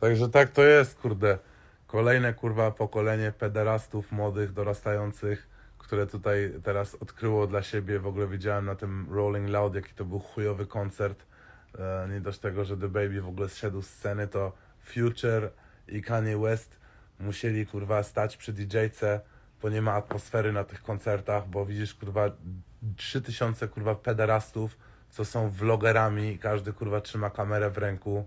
Także tak to jest, kurde. Kolejne kurwa pokolenie pederastów młodych, dorastających, które tutaj teraz odkryło dla siebie. W ogóle widziałem na tym Rolling Loud, jaki to był chujowy koncert. E, nie dość tego, że The Baby w ogóle zszedł z sceny, to Future i Kanye West musieli kurwa stać przy DJ-ce, bo nie ma atmosfery na tych koncertach, bo widzisz kurwa 3000 kurwa pederastów, co są vlogerami i każdy kurwa trzyma kamerę w ręku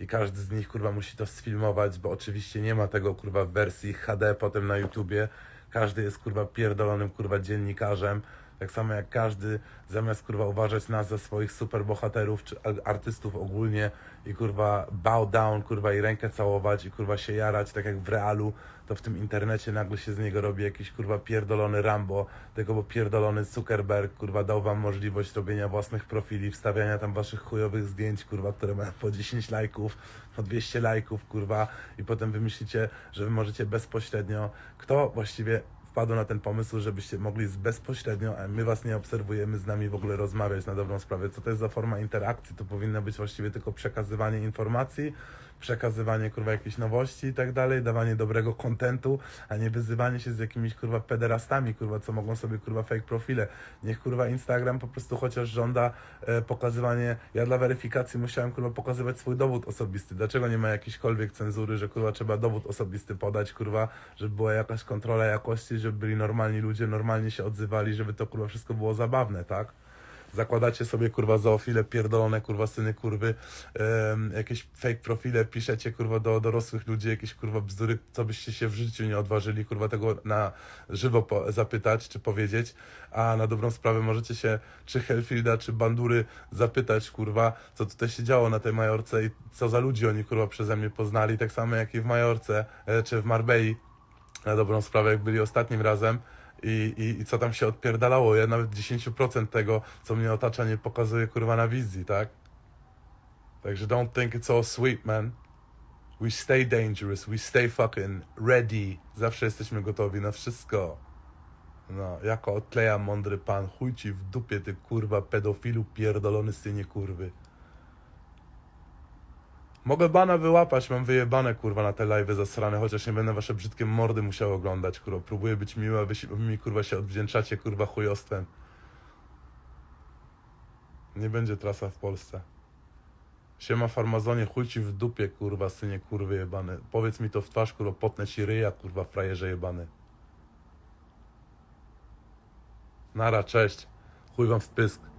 i każdy z nich kurwa musi to sfilmować, bo oczywiście nie ma tego kurwa w wersji HD potem na YouTubie. Każdy jest kurwa pierdolonym kurwa dziennikarzem. Tak samo jak każdy zamiast kurwa uważać nas za swoich superbohaterów czy artystów ogólnie i kurwa bow down kurwa i rękę całować i kurwa się jarać tak jak w realu, to w tym internecie nagle się z niego robi jakiś kurwa pierdolony Rambo, tylko bo pierdolony Zuckerberg kurwa dał wam możliwość robienia własnych profili, wstawiania tam waszych chujowych zdjęć kurwa, które mają po 10 lajków, po 200 lajków kurwa i potem wymyślicie, że wy możecie bezpośrednio, kto właściwie wpadł na ten pomysł, żebyście mogli bezpośrednio, a my was nie obserwujemy, z nami w ogóle rozmawiać na dobrą sprawę. Co to jest za forma interakcji? To powinno być właściwie tylko przekazywanie informacji, przekazywanie kurwa jakichś nowości i tak dalej, dawanie dobrego kontentu, a nie wyzywanie się z jakimiś kurwa pederastami, kurwa, co mogą sobie kurwa fake profile. Niech kurwa Instagram po prostu chociaż żąda e, pokazywanie, ja dla weryfikacji musiałem kurwa pokazywać swój dowód osobisty. Dlaczego nie ma jakiejśkolwiek cenzury, że kurwa trzeba dowód osobisty podać, kurwa, żeby była jakaś kontrola jakości, żeby byli normalni ludzie, normalnie się odzywali, żeby to kurwa wszystko było zabawne, tak? Zakładacie sobie kurwa zoofile, pierdolone kurwa syny kurwy, jakieś fake profile, piszecie kurwa do dorosłych ludzi, jakieś kurwa bzdury, co byście się w życiu nie odważyli kurwa tego na żywo zapytać czy powiedzieć, a na dobrą sprawę możecie się czy Helfielda, czy Bandury zapytać kurwa, co tutaj się działo na tej Majorce i co za ludzi oni kurwa przeze mnie poznali, tak samo jak i w Majorce, e, czy w Marbei, na dobrą sprawę, jak byli ostatnim razem i, i, i co tam się odpierdalało. Ja nawet 10% tego, co mnie otacza, nie pokazuję kurwa na wizji, tak? Także don't think it's all sweet, man. We stay dangerous, we stay fucking ready. Zawsze jesteśmy gotowi na wszystko. No, jako odkleja mądry pan, chuj ci w dupie, ty kurwa pedofilu pierdolony synie kurwy. Mogę bana wyłapać, mam wyjebane kurwa na te live'y zasrane, chociaż nie będę wasze brzydkie mordy musiał oglądać, kurwa. Próbuję być miły, a mi kurwa się odwdzięczacie kurwa chujostwem. Nie będzie trasa w Polsce. Siema farmazonie, chuj ci w dupie kurwa, synie kurwy jebany. Powiedz mi to w twarz, kurwa, potnę ci ryja, kurwa, frajerze jebany. Nara, cześć. Chuj wam w pysk.